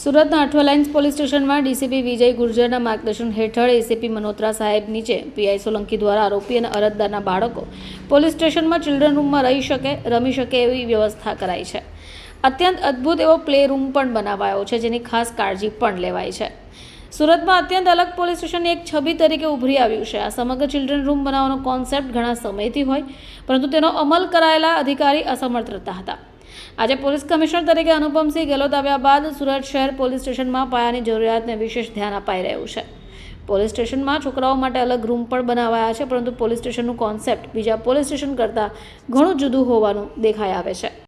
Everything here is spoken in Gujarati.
સુરતના અઠવા લાઇન્સ પોલીસ સ્ટેશનમાં ડીસીપી વિજય ગુર્જરના માર્ગદર્શન હેઠળ એસીપી મનોત્રા સાહેબ નીચે પીઆઈ સોલંકી દ્વારા આરોપી અને અરજદારના બાળકો પોલીસ સ્ટેશનમાં ચિલ્ડ્રન રૂમમાં રહી શકે, રમી શકે એવી વ્યવસ્થા કરાઈ છે. અત્યંત અદ્ભુત એવો પ્લે રૂમ પણ બનાવાયો છે, જેની ખાસ કાળજી પણ લેવાય છે. સુરતમાં અત્યંત અલગ પોલીસ સ્ટેશનની એક છબી તરીકે ઉભરી આવ્યું છે. આ સમગ્ર ચિલ્ડ્રન રૂમ બનાવવાનો કોન્સેપ્ટ ઘણા સમયથી હોય, પરંતુ તેનો અમલ કરાયેલા અધિકારી અસમર્થ રહેતા હતા. આજે પોલીસ કમિશનર તરીકે અનુપમસિંહ ગેહલોત આવ્યા બાદ સુરત શહેર પોલીસ સ્ટેશનમાં પાયાની જરૂરિયાતને વિશેષ ધ્યાન અપાઈ રહ્યું છે. પોલીસ સ્ટેશનમાં છોકરાઓ માટે અલગ રૂમ પણ બનાવાયા છે, પરંતુ પોલીસ સ્ટેશનનું કોન્સેપ્ટ બીજા પોલીસ સ્ટેશન કરતાં ઘણું જુદું હોવાનું દેખાઈ આવે છે.